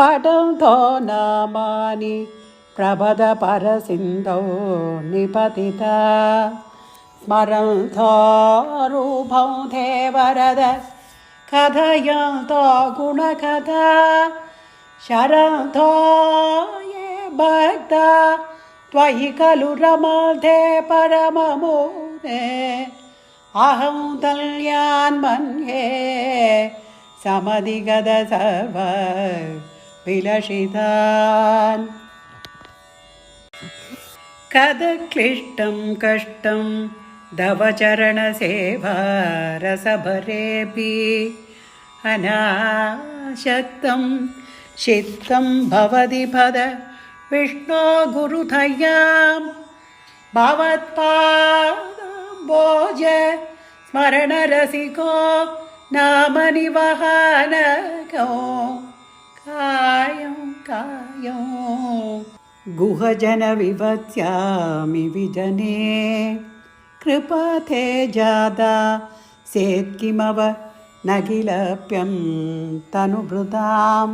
पठन्तो नामानि प्रभदपरसिन्धौ निपतिता। स्मरन्तो रूपौ ते वरद कथयन्तो गुणकथा। शरन्तो ये भक्ता, त्वयि खलु रमते परममोदे अहं तल्यान् मन्ये समधिगत सर्व। विलषितान् कदक्लिष्टं कष्टं तव चरणसेवा रसभरेऽपि अनाशक्तं चित्तं भवति पद विष्णो गुरुधयां भवत्पादम्बोज स्मरणरसिको नामनिवहानको कायं कायं। गुहजनविभत्स्यामि विजने। कृपते जादा सेत्किमव न किलप्यं तनुभृतां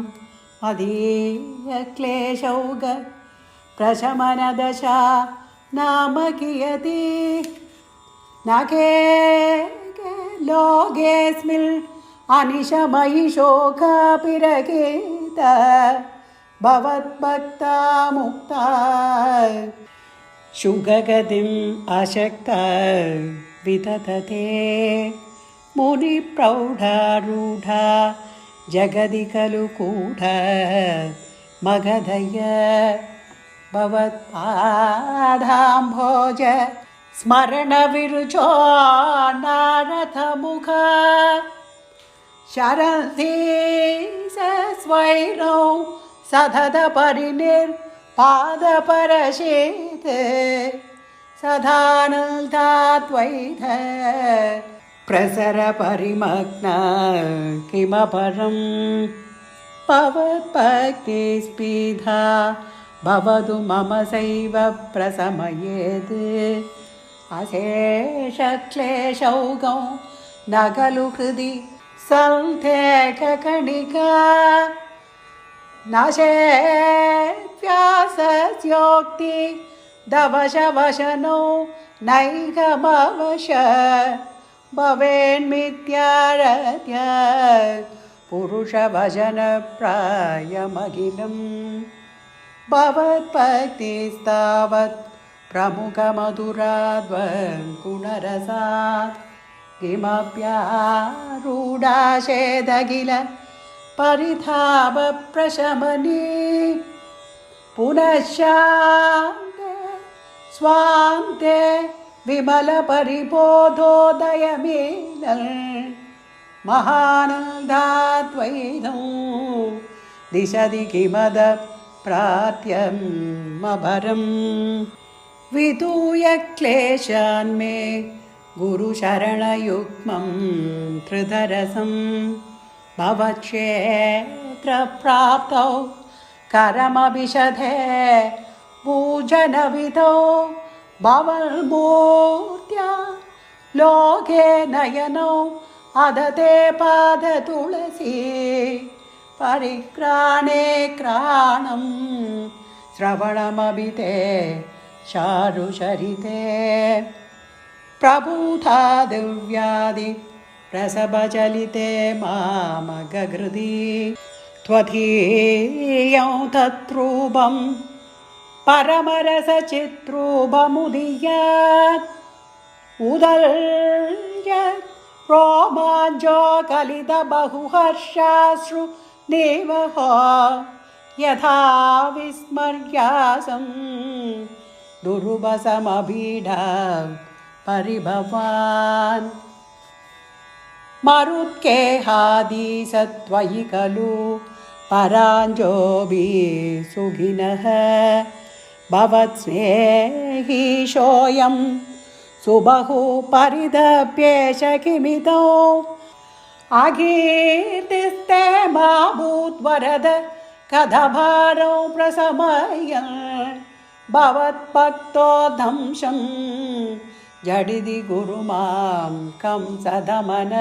मदीयक्लेशौग प्रशमनदशा नाम कियति न के लोकेऽस्मिन् अनिशमयि भवद्भक्ता मुक्ता शुगगतिम् अशक्ता विदधते। मुनिप्रौढारूढा जगदि खलु कूढ मगधय भवत्पादाम्भोज स्मरणविरुचो नारथमुख शरन्धि स स्वैनौ सधानल्दाद्वैध प्रसरपरिमग्ना किमपरं भवद्भक्ति स्पीधा भवतु मम सैव प्रसमयेत्। अशेषक्लेशौ गौ खलु हृदि सन्थेकणिका नशे व्यासस्योक्तिदशभजनो नैकमवश। भवेन्मित्यारत्य पुरुषभजनप्रायमखिलं भवत्पतिस्तावत् प्रमुखमधुराद्वगुणरसात् किमप्यारूढाशेदखिल परितापप्रशमनी पुनश्चाङ्गन्ते विमलपरिबोधोदयमिन महानधात्वैनौ दिशदि विदूय क्लेशान्मे गुरुशरणयुग्मं त्रिधरसं भवक्षेत्रप्राप्तौ करमभिषधे पूजनविधौ भवल्मूर्त्या लोके नयनौ अदते पादतुलसी परिक्राणे क्राणं श्रवणमभि ते चारुचरिते प्रभूता दिव्यादि प्रसभचलिते मामगहृदि त्वधीयं तत्रूपं परमरसचित्रूपमुदीयात्। उदर्य रोमाञ्चो कलितबहुहर्षाश्रु देवः यथा विस्मर्यासं दुर्वसमभीढा परिभवान्। मरुत्केहादीसत्वयि खलु, पराञ्जोभि सुखिनः। भवत्स्नेहीशोऽयं सुबहु परिदप्येष किमितौ अकीर्तिस्ते मा भूद्वरद कथभारौ प्रसमय भवत्भक्तो जडिदि गुरु माँ कंसदमन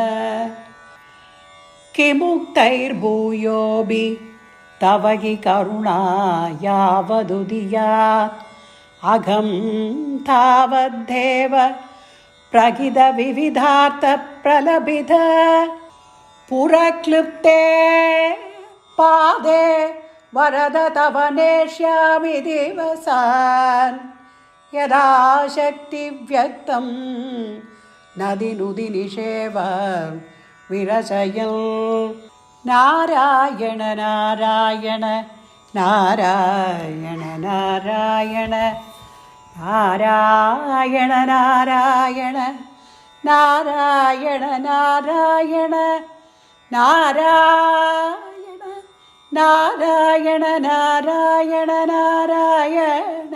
किमुक्तैर्भूयोऽपि तव हि करुणा यावदुदियात् अघं तावद्धेव प्रगिदविविधार्थप्रलभित पुरक्लृप्ते पादे वरद तव नेष्यामि दिवसान्। യഥാശക്തിവ്യക്തം നദിനുദിനിഷേവ വിരസയൽ നാരായണ നാരായണ നാരായണ നാരായണ നാരായണ നാരായണ നാരായണ നാരായണ നാരായണ നാരായണ നാരായണ നാരായണ